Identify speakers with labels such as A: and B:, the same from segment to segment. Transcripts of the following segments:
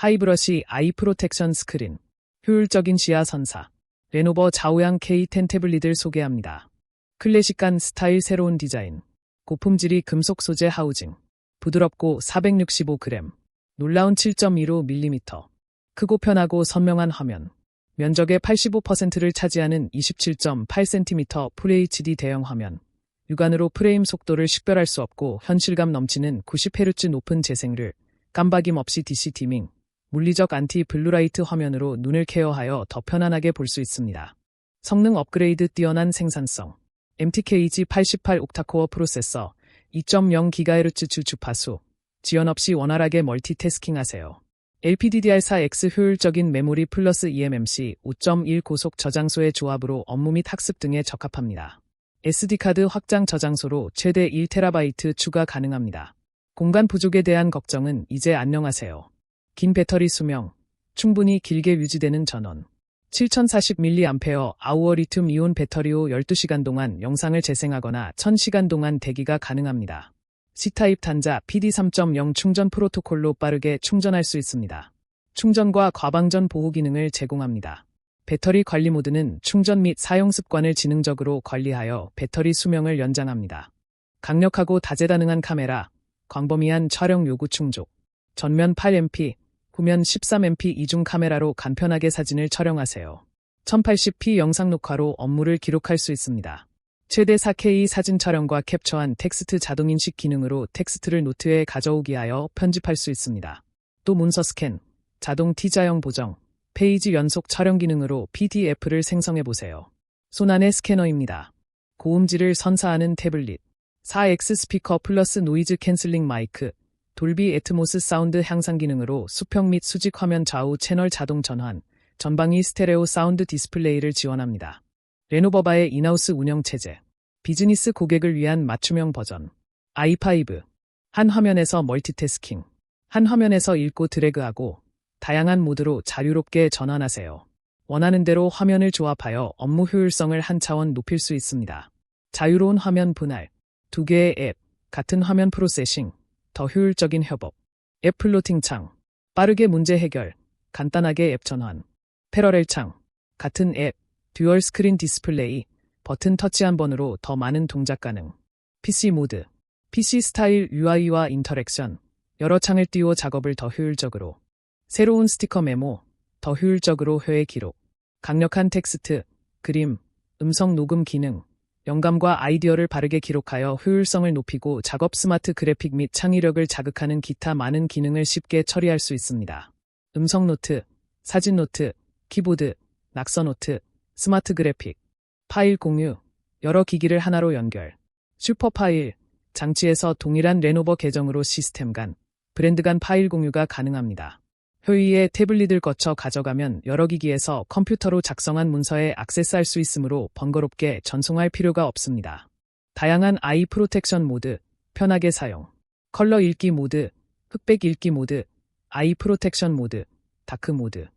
A: 하이브러시 아이 프로텍션 스크린, 효율적인 시야 선사, 레노버 좌우양 K10 태블릿을 소개합니다. 클래식한 스타일 새로운 디자인, 고품질이 금속 소재 하우징, 부드럽고 465g, 놀라운 7.15mm, 크고 편하고 선명한 화면, 면적의 85%를 차지하는 27.8cm FHD 대형 화면, 육안으로 프레임 속도를 식별할 수 없고 현실감 넘치는 90Hz 높은 재생률, 깜박임 없이 DC 디밍, 물리적 안티 블루라이트 화면으로 눈을 케어하여 더 편안하게 볼 수 있습니다. 성능 업그레이드 뛰어난 생산성, MTK G88 옥타코어 프로세서, 2.0GHz 주 주파수, 지연 없이 원활하게 멀티태스킹 하세요. LPDDR4X 효율적인 메모리 플러스 eMMC 5.1 고속 저장소의 조합으로 업무 및 학습 등에 적합합니다. SD카드 확장 저장소로 최대 1TB 추가 가능합니다. 공간 부족에 대한 걱정은 이제 안녕하세요. 긴 배터리 수명, 충분히 길게 유지되는 전원, 7040mAh 아우어 리튬 이온 배터리로 12시간 동안 영상을 재생하거나 1000시간 동안 대기가 가능합니다. C타입 단자 PD3.0 충전 프로토콜로 빠르게 충전할 수 있습니다. 충전과 과방전 보호 기능을 제공합니다. 배터리 관리 모드는 충전 및 사용 습관을 지능적으로 관리하여 배터리 수명을 연장합니다. 강력하고 다재다능한 카메라, 광범위한 촬영 요구 충족, 전면 8MP, 후면 13MP 이중 카메라로 간편하게 사진을 촬영하세요. 1080p 영상 녹화로 업무를 기록할 수 있습니다. 최대 4K 사진 촬영과 캡처한 텍스트 자동 인식 기능으로 텍스트를 노트에 가져오기 하여 편집할 수 있습니다. 또 문서 스캔, 자동 T자형 보정, 페이지 연속 촬영 기능으로 PDF를 생성해 보세요. 손안의 스캐너입니다. 고음질을 선사하는 태블릿, 4X 스피커 플러스 노이즈 캔슬링 마이크, 돌비 애트모스 사운드 향상 기능으로 수평 및 수직 화면 좌우 채널 자동 전환, 전방위 스테레오 사운드 디스플레이를 지원합니다. 레노버바의 인하우스 운영 체제, 비즈니스 고객을 위한 맞춤형 버전, i5, 한 화면에서 멀티태스킹, 한 화면에서 읽고 드래그하고 다양한 모드로 자유롭게 전환하세요. 원하는 대로 화면을 조합하여 업무 효율성을 한 차원 높일 수 있습니다. 자유로운 화면 분할, 두 개의 앱, 같은 화면 프로세싱, 더 효율적인 협업, 앱 플로팅 창, 빠르게 문제 해결, 간단하게 앱 전환, 패러렐 창, 같은 앱, 듀얼 스크린 디스플레이, 버튼 터치 한 번으로 더 많은 동작 가능, PC 모드, PC 스타일 UI와 인터랙션, 여러 창을 띄워 작업을 더 효율적으로, 새로운 스티커 메모, 더 효율적으로 회의 기록, 강력한 텍스트, 그림, 음성 녹음 기능, 영감과 아이디어를 바르게 기록하여 효율성을 높이고 작업 스마트 그래픽 및 창의력을 자극하는 기타 많은 기능을 쉽게 처리할 수 있습니다. 음성 노트, 사진 노트, 키보드, 낙서 노트, 스마트 그래픽, 파일 공유, 여러 기기를 하나로 연결, 슈퍼 파일, 장치에서 동일한 레노버 계정으로 시스템 간, 브랜드 간 파일 공유가 가능합니다. 회의에 태블릿을 거쳐 가져가면 여러 기기에서 컴퓨터로 작성한 문서에 액세스할 수 있으므로 번거롭게 전송할 필요가 없습니다. 다양한 아이 프로텍션 모드, 편하게 사용, 컬러 읽기 모드, 흑백 읽기 모드, 아이 프로텍션 모드, 다크 모드,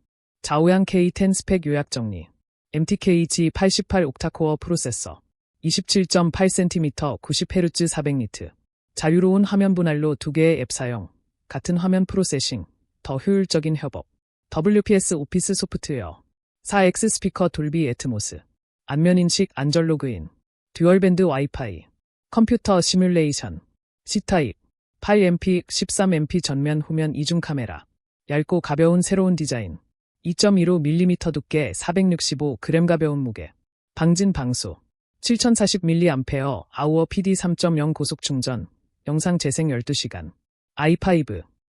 A: 좌우양 K10 스펙 요약 정리, MTK G88 옥타코어 프로세서, 27.8cm 90Hz 400니트, 자유로운 화면 분할로 두 개의 앱 사용, 같은 화면 프로세싱, 더 효율적인 협업. WPS 오피스 소프트웨어. 4X 스피커 돌비 애트모스. 안면 인식 안전 로그인. 듀얼밴드 와이파이. 컴퓨터 시뮬레이션. C타입. 8MP, 13MP 전면 후면 이중 카메라. 얇고 가벼운 새로운 디자인. 2.15mm 두께 465g 가벼운 무게. 방진 방수. 7040mAh 아우어 PD 3.0 고속 충전. 영상 재생 12시간. i5.